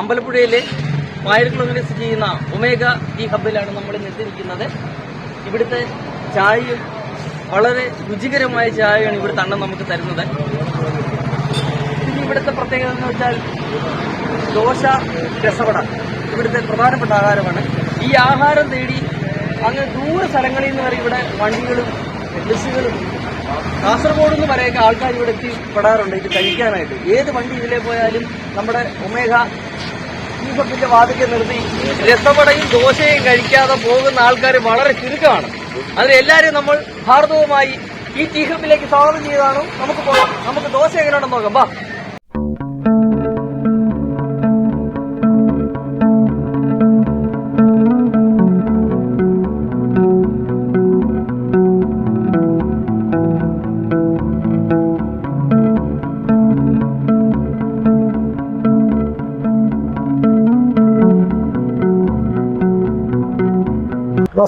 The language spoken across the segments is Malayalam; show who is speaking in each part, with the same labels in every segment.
Speaker 1: അമ്പലപ്പുഴയിലെ വായർക്കുളങ്ങളിൽ സ്ഥിതി ചെയ്യുന്ന ഒമേഗ ടീ ഹബിലാണ് നമ്മൾ നിർത്തിയിരിക്കുന്നത് ഇവിടുത്തെ ചായയും വളരെ രുചികരമായ ചായയാണ് ഇവിടുത്തെ അണ്ണൻ നമുക്ക് തരുന്നത്. പിന്നെ ഇവിടുത്തെ പ്രത്യേകത എന്ന് വെച്ചാൽ ദോശ രസവട ഇവിടുത്തെ പ്രധാനപ്പെട്ട ആഹാരമാണ്. ഈ ആഹാരം തേടി അങ്ങ് ദൂര സ്ഥലങ്ങളിൽ നിന്ന് വരെ ഇവിടെ വണ്ടികളും ബസ്സുകളും കാസർഗോഡ് നിന്ന് വരെയൊക്കെ ആൾക്കാർ ഇവിടെ എത്തിപ്പെടാറുണ്ട് ഇത് കഴിക്കാനായിട്ട്. ഏത് വണ്ടി ഇതിലേ പോയാലും നമ്മുടെ ഒമേഗ ഈ വാതിക്ക് നിർത്തി രസവടയും ദോശയും കഴിക്കാതെ പോകുന്ന ആൾക്കാർ വളരെ ചുരുക്കമാണ്. അതിൽ എല്ലാവരും നമ്മൾ ഭാരതവുമായി ഈ ടീ സ്വാഗതം ചെയ്താണ് നമുക്ക് പോകാം നമുക്ക് ദോശ എങ്ങനെയാണെന്ന് നോക്കാം. ബാ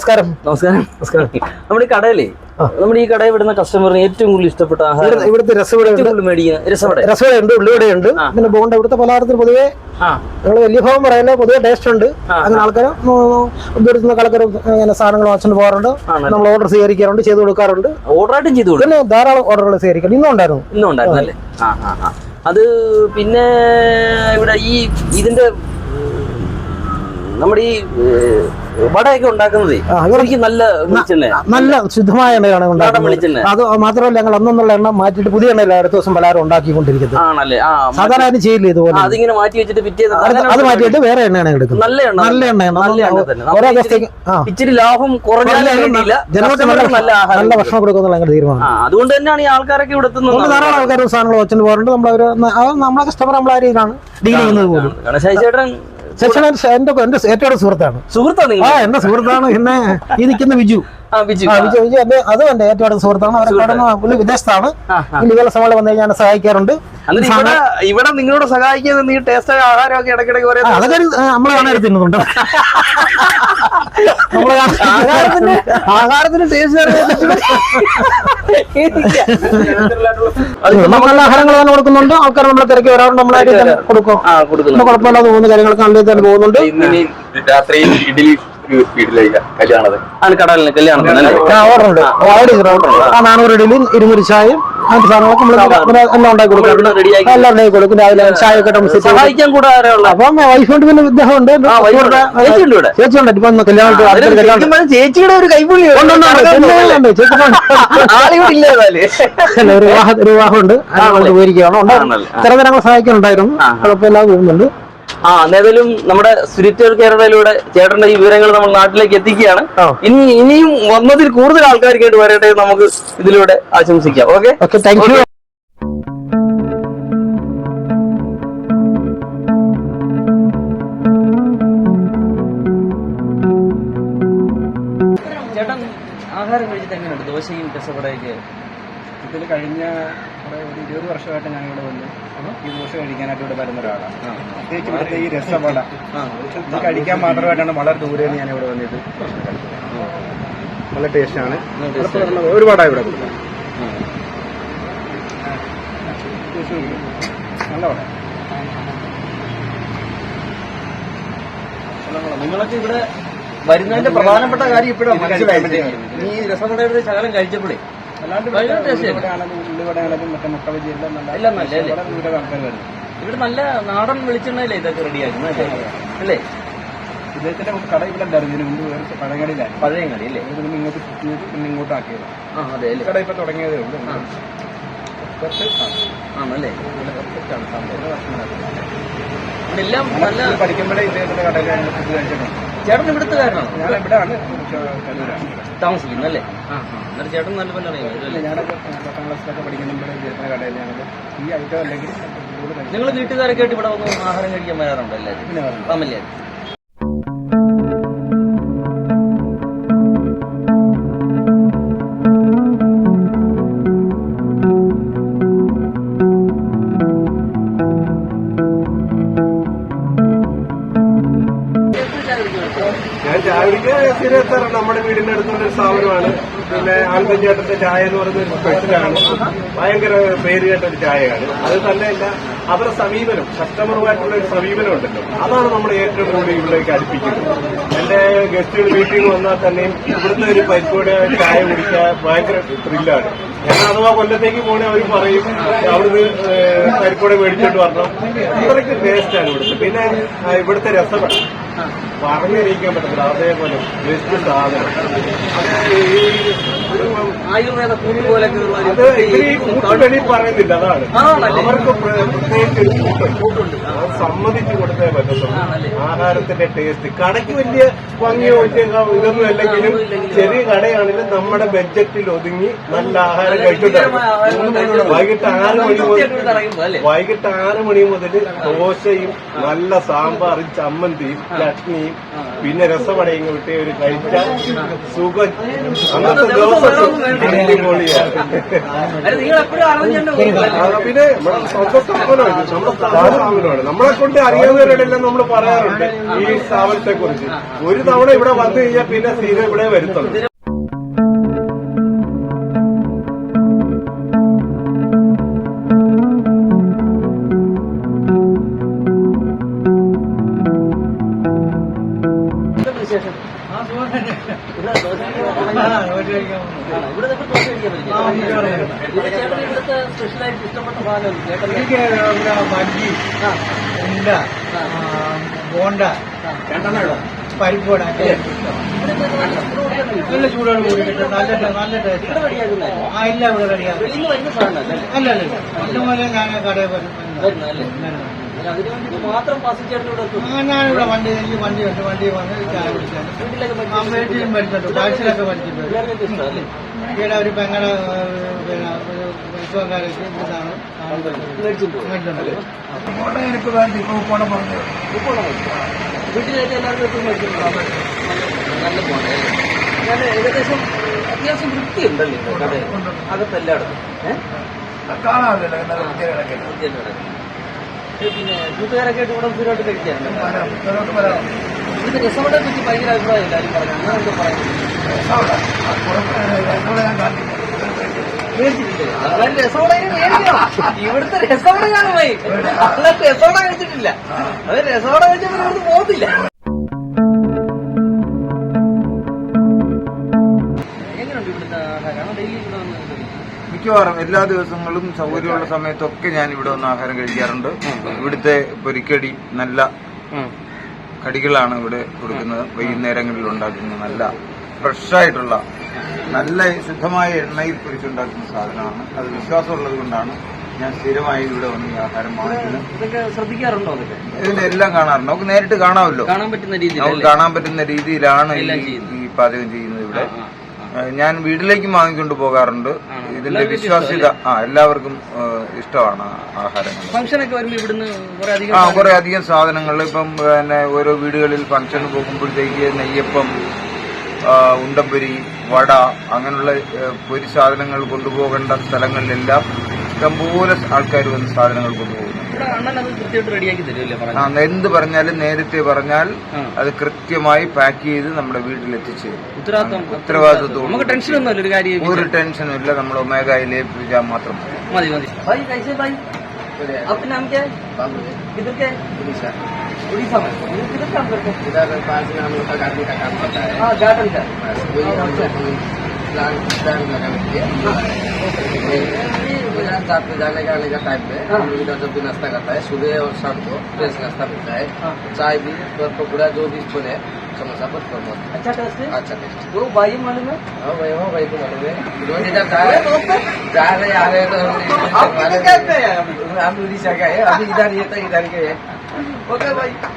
Speaker 2: നമസ്കാരം.
Speaker 1: നമസ്കാരം. നമസ്കാരം. നമ്മുടെ ഈ കടയിലേ നമ്മുടെ ഈ കടയിൽ വിടുന്ന കസ്റ്റമറിന് ഏറ്റവും കൂടുതൽ ഇഷ്ടപ്പെട്ട ആഹാരം
Speaker 2: ഇവിടുത്തെ രസവട
Speaker 1: മേടിക്കുന്ന രസവട
Speaker 2: രസവട. ഉണ്ട് ഉള്ളിവട ഉണ്ട് പിന്നെ ബോണ്ട ഇവിടുത്തെ പലഹാരത്തിന് പൊതുവെ ഞങ്ങൾ വലിയ ഭാവം പറയില്ല പൊതുവെ ടേസ്റ്റ് ഉണ്ട്. അങ്ങനെ ആൾക്കാർ ദൂരത്തു നിന്ന് കളക്കർ അങ്ങനെ സാധനങ്ങൾ വാങ്ങിച്ചു പോകാറുണ്ട്. നമ്മൾ ഓർഡർ സ്വീകരിക്കാറുണ്ട് ചെയ്ത് കൊടുക്കാറുണ്ട്.
Speaker 1: ഓർഡറായിട്ടും ചെയ്തു കൊടുക്കും.
Speaker 2: പിന്നെ ധാരാളം ഓർഡറുകൾ സ്വീകരിക്കണം
Speaker 1: ഇന്നുണ്ടായിരുന്നു ഇന്നുണ്ടായിരുന്നു അല്ലേ? ആ ആ ആ. അത് പിന്നെ ഇവിടെ ഈ ഇതിന്റെ നമ്മുടെ ഈ വടയൊക്കെ ഉണ്ടാക്കുന്നത് നല്ല
Speaker 2: നല്ല ശുദ്ധമായ എണ്ണയാണ് ഉണ്ടാക്കുന്നത്. അത് മാത്രമല്ല ഞങ്ങൾ അന്നുള്ള എണ്ണ മാറ്റിയിട്ട് പുതിയ എണ്ണയില്ല അടുത്ത ദിവസം പലഹാരം ഉണ്ടാക്കിക്കൊണ്ടിരിക്കുന്നത്.
Speaker 1: ആണല്ലേ?
Speaker 2: സാധാരണ ചെയ്യില്ല ഇതുപോലെ.
Speaker 1: അതിങ്ങനെ മാറ്റി വെച്ചിട്ട് പിറ്റേന്ന്
Speaker 2: അത് മാറ്റിയിട്ട് വേറെ എണ്ണയാണ് എടുക്കുന്നത്.
Speaker 1: നല്ല എണ്ണ
Speaker 2: നല്ല എണ്ണയാണ്.
Speaker 1: നല്ല എണ്ണ ഇച്ചിരി ലാഭം
Speaker 2: ജനങ്ങൾക്ക്
Speaker 1: നല്ല
Speaker 2: ഭക്ഷണം കൊടുക്കുന്നുള്ള ഞങ്ങളുടെ തീരുമാനം.
Speaker 1: അതുകൊണ്ട് തന്നെയാണ് ഈ ആൾക്കാരൊക്കെ ഇവിടെ
Speaker 2: ധാരാളം ആൾക്കാർ സാധനങ്ങൾ വെച്ചിട്ട് പോകാറുണ്ട്. നമ്മളവര് നമ്മളെ കസ്റ്റമർ നമ്മളെ ആ രീതിയിലാണ് ഡീൽ ചെയ്യുന്നത് പോലും.
Speaker 1: ഗണേശ് ശശിചേട്ടൻ
Speaker 2: സെക്ഷൻ എന്റെ എന്റെ ഏറ്റവും സുഹൃത്താണ്. സുഹൃത്താണ്
Speaker 1: സുഹൃത്താ
Speaker 2: ആ എന്റെ സുഹൃത്താണ്. പിന്നെ ഈ നിൽക്കുന്ന വിജു. അതും എന്റെ ഏറ്റവും അടുത്ത സുഹൃത്താണ്. അവരെ കടന്ന് പുള്ളി വിദേശത്താണ്. സമയം വന്നു കഴിഞ്ഞാൽ സഹായിക്കാറുണ്ട്.
Speaker 1: ഇവിടെ ഇവിടെ നിങ്ങളോട് സഹായിക്കുന്നത് നീ ടേസ്റ്റ് ആഹാരമൊക്കെ ഇടയ്ക്കിടയ്ക്ക്
Speaker 2: അതൊക്കെ നമ്മളെ തിന്നുന്നുണ്ട്.
Speaker 1: ആഹാരത്തിന്
Speaker 2: ആഹാരങ്ങൾ തന്നെ കൊടുക്കുന്നുണ്ട്. ആൾക്കാർ നമ്മളെ തിരക്കി വരാറുണ്ട്. നമ്മളായിട്ട് കൊടുക്കും.
Speaker 1: ആ കൊടുക്കുന്നു
Speaker 2: ഒന്നും കുഴപ്പമില്ലാതെ പോകുന്ന കാര്യങ്ങളൊക്കെ നല്ല തന്നെ പോകുന്നുണ്ട്.
Speaker 3: രാത്രി ഇഡലി വീട്ടിലേക്ക് കല്യാണത്
Speaker 1: ആണ് കടലിന് കല്യാണത്തിന്
Speaker 2: നാനൂറ് ഇഡലിയും ഇരുന്നൂറ് ചായയും അങ്ങനത്തെ സാധനങ്ങളൊക്കെ നമ്മൾ എല്ലാം ഉണ്ടാക്കി കൊടുക്കും.
Speaker 1: എല്ലാം
Speaker 2: ഉണ്ടാക്കി കൊടുക്കും. രാവിലെ ചായ ഒക്കെ
Speaker 1: സഹായിക്കാൻ കൂടെ
Speaker 2: അപ്പം വൈഫുണ്ട് പിന്നെ ഇദ്ദേഹം ഉണ്ട്. ചേച്ചി ഉണ്ട്. ഇപ്പൊ കല്യാണം
Speaker 1: ചേച്ചിയുടെ ഒരു കൈപ്പുള്ളി
Speaker 2: ഒരു വിവാഹ ഉണ്ട്? പോയിരിക്കുകയാണ്.
Speaker 1: സഹായിക്കാനുണ്ടായിരുന്നു.
Speaker 2: കുഴപ്പമില്ലാതെ പോകുന്നുണ്ട്.
Speaker 1: ആ ഏതായാലും നമ്മുടെ സ്പിരിച്വൽ കേരളയിലൂടെ ചേട്ടന്റെ ഈ വിവരങ്ങൾ നമ്മൾ നാട്ടിലേക്ക് എത്തിക്കുകയാണ്. ഇനി ഇനിയും വന്നതിൽ കൂടുതൽ ആൾക്കാർക്കായിട്ട് വരട്ടെ നമുക്ക് ഇതിലൂടെ ആശംസിക്കാം. ഓക്കെ
Speaker 2: ഓക്കെ താങ്ക് യു
Speaker 1: ആഹാരം കഴിച്ചിട്ട് എങ്ങനെയുണ്ട്? ദോശയും
Speaker 4: ഇതിൽ കഴിഞ്ഞ കുറെ ഒരു ഇരുപത് വർഷമായിട്ട് ഞാൻ ഇവിടെ വന്ന്. ഈ ദോശ കഴിക്കാനായിട്ട് ഇവിടെ വരുന്ന ഒരാളാണ്. പ്രത്യേകിച്ച് ഇവിടുത്തെ ഈ രസവട. ഇത് കഴിക്കാൻ മാത്രമായിട്ടാണ് വളരെ ദൂരെ നിന്ന് ഞാൻ ഇവിടെ വന്നിട്ട് നല്ല ടേസ്റ്റാണ്. ഒരുപാടായി ഇവിടെ കൊടുക്കാം. നല്ല വട
Speaker 1: നിങ്ങളൊക്കെ ഇവിടെ വരുന്നതിന്റെ പ്രധാനപ്പെട്ട കാര്യം ഇപ്പോഴാണ്
Speaker 4: കഴിക്കാൻ
Speaker 1: മനസ്സിലായത്. ഈ രസവടയുടെ ശകലം കഴിച്ചപ്പോഴേ
Speaker 4: നല്ല
Speaker 1: ഇവിടെ നല്ല നാടൻ വെളിച്ചെണ്ണയില്ലേ ഇതൊക്കെ റെഡിയാക്കുന്നത് അല്ലേ?
Speaker 4: ഇദ്ദേഹത്തിന്റെ കട ഇവിടെ ഉണ്ടായിരുന്നു. ഇതിന് മുമ്പ് വേറെ പഴങ്ങടിയിലായിരുന്നു
Speaker 1: പഴയ അല്ലേ?
Speaker 4: ഇങ്ങോട്ട് ഷിഫ്റ്റ് ഇങ്ങോട്ട് ആക്കിയത്
Speaker 1: ആ അതെ അല്ലേ?
Speaker 4: കട ഇപ്പൊ തുടങ്ങിയതേ ഉള്ളൂ.
Speaker 1: ആണല്ലേ? സംഭവം. ഇവിടെ എല്ലാം നല്ല
Speaker 4: ഇത് പഠിക്കുമ്പോഴേ ഇദ്ദേഹത്തിന്റെ കടയിൽ ഞാൻ ഫുഡ് കഴിച്ചിട്ടുണ്ട്
Speaker 1: ചേട്ടൻ ഇവിടുത്തുകാരനാണോ
Speaker 4: ഞാൻ ഇവിടെയാണ്
Speaker 1: താമസിക്കുന്നത് അല്ലേ ആ എന്നിട്ട് ചേട്ടൻ നല്ല പോലെ അറിയാം.
Speaker 4: ഞാനൊക്കെ പത്താം ക്ലാസ്സിലൊക്കെ പഠിക്കുമ്പോഴേ ഇദ്ദേഹത്തിന്റെ കടയിൽ ഞാനത് ഈ ഐറ്റം അല്ലെങ്കിൽ.
Speaker 1: നിങ്ങൾ വീട്ടുകാരൊക്കെ ആയിട്ട് ഇവിടെ വന്ന് ആഹാരം കഴിക്കാൻ വരാറുണ്ടോ എല്ലാവരും?
Speaker 3: ചായക്ക് സ്ഥിരം നമ്മുടെ വീടിന്റെ അടുത്തുള്ള ഒരു സ്ഥാപനമാണ്.
Speaker 5: പിന്നെ ആൽബൻ ചായ എന്ന് പറയുന്ന ഒരു സ്പെഷ്യലാണ് ഭയങ്കര പേര് കേട്ട ഒരു ചായയാണ്. അത് തന്നെയല്ല അവരുടെ സമീപനം കസ്റ്റമറുമായിട്ടുള്ള ഒരു സമീപനം ഉണ്ടല്ലോ. അതാണ് നമ്മൾ ഏറ്റവും കൂടുതൽ ഇവിടേക്ക് അടുപ്പിക്കുന്നത്. എന്റെ ഗസ്റ്റുകൾ വീട്ടിൽ വന്നാൽ തന്നെയും ഇവിടുത്തെ ഒരു പരിപ്പോടെ ചായ കുടിക്കാൻ ഭയങ്കര ത്രില്ലാണ് ഞാൻ അഥവാ കൊല്ലത്തേക്ക് പോണേ അവർ പറയും അവിടുന്ന് പരിപ്പോടെ മേടിച്ചോണ്ട് വരണം. അത്രയ്ക്ക് ടേസ്റ്റാണ് ഇവിടുത്തെ. പിന്നെ ഇവിടുത്തെ രസമാണ്. പറഞ്ഞറിയിക്കാൻ പറ്റത്തില്ല. അതേപോലെ ബെസ്റ്റ് സാധനം.
Speaker 1: ആയുർവേദ
Speaker 5: കൂട്ട് പോലെ പറയുന്നില്ല അതാണ്. അവർക്ക് പ്ര- പ്രത്യേകിച്ച് കൂട്ടുണ്ട്. സമ്മതിച്ചു കൊടുത്തേ പറ്റത്തുള്ളൂ. ആഹാരത്തിന്റെ ടേസ്റ്റ് കടയ്ക്ക് വലിയ ഭംഗിയോ വലിയ ഇതൊന്നും അല്ലെങ്കിലും ചെറിയ കടയാണെങ്കിലും നമ്മുടെ ബഡ്ജറ്റിൽ ഒതുങ്ങി നല്ല ആഹാരം കഴിച്ചിട്ടുണ്ട്. വൈകിട്ട് ആറ് മണി മുതൽ വൈകിട്ട് ആറ് മണി മുതൽ ദോശയും നല്ല സാമ്പാറും ചമ്മന്തിയും ചട്നിയും പിന്നെ രസവടയും കിട്ടിയ ഒരു കഴിച്ച സുഖം. അന്നത്തെ
Speaker 1: ദിവസം
Speaker 5: പിന്നെ സ്വന്തം സ്ഥാപനമാണ് നമ്മുടെ സ്ഥാപന സ്ഥാപനമാണ്? നമ്മളെ കൊണ്ട് അറിയാവുന്നവരോടെല്ലാം നമ്മൾ പറയാറുണ്ട് ഈ സ്ഥാപനത്തെ കുറിച്ച് ഒരു തവണ ഇവിടെ വന്നു കഴിഞ്ഞാൽ പിന്നെ സീത ഇവിടെ വരുത്തുള്ളൂ.
Speaker 4: ഉണ്ട. ബോണ്ട പരിപ്പോട
Speaker 1: നല്ല ചൂടോടെ കിട്ടും.
Speaker 4: നല്ല നല്ല ടേസ്റ്റ്? ആ ഇല്ല ഇവിടെ റെഡിയാക്കും അല്ല അല്ല അതുപോലെ ഞാൻ കടയിൽ വരും ഞാനിവിടെ വണ്ടി എനിക്ക് വണ്ടി ഉണ്ട് വണ്ടി വന്ന് ചായ കുടിക്കാൻ.
Speaker 1: വീട്ടിലൊക്കെ
Speaker 4: ആ വീട്ടിലും പഠിച്ചിട്ടുണ്ട്. പാഴ്സലൊക്കെ പഠിച്ചിട്ടുണ്ട്. ഇവിടെ ഒരു പിന്നെ
Speaker 5: എനിക്ക് വേണ്ടി ഉപ്പോടെ പറഞ്ഞു.
Speaker 1: വീട്ടിലേക്ക് എല്ലാവർക്കും എത്തും മേടിച്ചിട്ടുണ്ടോ? നല്ല പോണേ. ഞാൻ ഏകദേശം അത്യാവശ്യം വൃത്തിയുണ്ടല്ലോ? അകത്തെല്ലായിടത്തും. ഏഹ്
Speaker 5: കാണാറില്ല
Speaker 1: പിന്നെ കൂട്ടുകാരൊക്കെ ആയിട്ട് ഇവിടെ സ്ഥിരമായിട്ട് കഴിക്കാറുണ്ട് ഇത് രസവടെ പറ്റി ഭയങ്കര അഭിപ്രായം എല്ലാവരും പറഞ്ഞു അങ്ങനെ എന്തോ ഇവിടുത്തെ രസവട കാണുമായി അവിടെ രസവട കഴിച്ചിട്ടില്ല. അത് രസവട കഴിച്ചപ്പോൾ ഇവിടുന്ന് പോകത്തില്ല.
Speaker 6: മിക്കവാറും എല്ലാ ദിവസങ്ങളും സൗകര്യമുള്ള സമയത്തൊക്കെ ഞാൻ ഇവിടെ വന്ന് ആഹാരം കഴിക്കാറുണ്ട്. ഇവിടുത്തെ പൊരിക്കടി നല്ല കടികളാണ് ഇവിടെ കൊടുക്കുന്നത്. വൈകുന്നേരങ്ങളിൽ ഉണ്ടാക്കുന്ന നല്ല ഫ്രഷായിട്ടുള്ള നല്ല ശുദ്ധമായ എണ്ണയിൽ പൊരിച്ചുണ്ടാക്കുന്ന സാധനമാണ്. അത് വിശ്വാസമുള്ളത് കൊണ്ടാണ് ഞാൻ സ്ഥിരമായി ഇവിടെ വന്ന് ഈ ആഹാരം വാങ്ങിക്കുന്നത്.
Speaker 1: ശ്രദ്ധിക്കാറുണ്ടോ
Speaker 6: ഇതിന്റെ എല്ലാം കാണാറുണ്ട്. നമുക്ക് നേരിട്ട് കാണാമല്ലോ.
Speaker 1: കാണാൻ പറ്റുന്ന രീതിയിൽ
Speaker 6: നമുക്ക് കാണാൻ പറ്റുന്ന രീതിയിലാണ് ഈ പാചകം ചെയ്യുന്നത് ഇവിടെ. ഞാൻ വീട്ടിലേക്കും വാങ്ങിക്കൊണ്ട് പോകാറുണ്ട്? ഇതിന്റെ വിശ്വാസ്യത ആ എല്ലാവർക്കും ഇഷ്ടമാണ് ആഹാരങ്ങൾ.
Speaker 1: ഫംഗ്ഷനൊക്കെ വരുമ്പോ ഇവിടുന്ന്
Speaker 6: ആ കുറെ അധികം സാധനങ്ങൾ. ഇപ്പം പിന്നെ ഓരോ വീടുകളിൽ ഫംഗ്ഷന് പോകുമ്പോഴത്തേക്ക് നെയ്യപ്പം ആ, വട അങ്ങനെയുള്ള പൊരി സാധനങ്ങൾ കൊണ്ടുപോകേണ്ട സ്ഥലങ്ങളിലെല്ലാം ഇഷ്ടംപോലെ ആൾക്കാർ വന്ന് സാധനങ്ങൾ കൊണ്ടുപോകുന്നു എന്ത് പറഞ്ഞാലും നേരത്തെ പറഞ്ഞാൽ അത് കൃത്യമായി പാക്ക് ചെയ്ത് നമ്മുടെ വീട്ടിൽ വീട്ടിലെത്തിച്ച്
Speaker 1: ഉത്തരവാദിത്വം ഒരു
Speaker 6: ടെൻഷനും ഇല്ല നമ്മൾ ഒമേഗയിൽ ഏൽപ്പിക്കാൻ മാത്രം മതി.
Speaker 1: മതി
Speaker 4: हम लोग ये रात में जाने का आने का टाइम पे हम लोग इधर जब भी नाश्ता करता है सुबह और शाम को फ्रेश नाश्ता मिलता है।
Speaker 1: हाँ।
Speaker 4: चाय भी और पकौड़ा जो भी बने समोसा पर
Speaker 1: अच्छा टेस्ट
Speaker 4: अच्छा टेस्ट
Speaker 1: दो भाई मालूम है?
Speaker 4: हाँ भाई हाँ भाई को मालूम है। रोज इधर जा रहे जा रहे आ रहे तो
Speaker 1: आप किधर कहते हैं।
Speaker 4: हम उड़ीसा का है अभी इधर ये तो इधर के है।
Speaker 1: ओके भाई।
Speaker 4: हाँ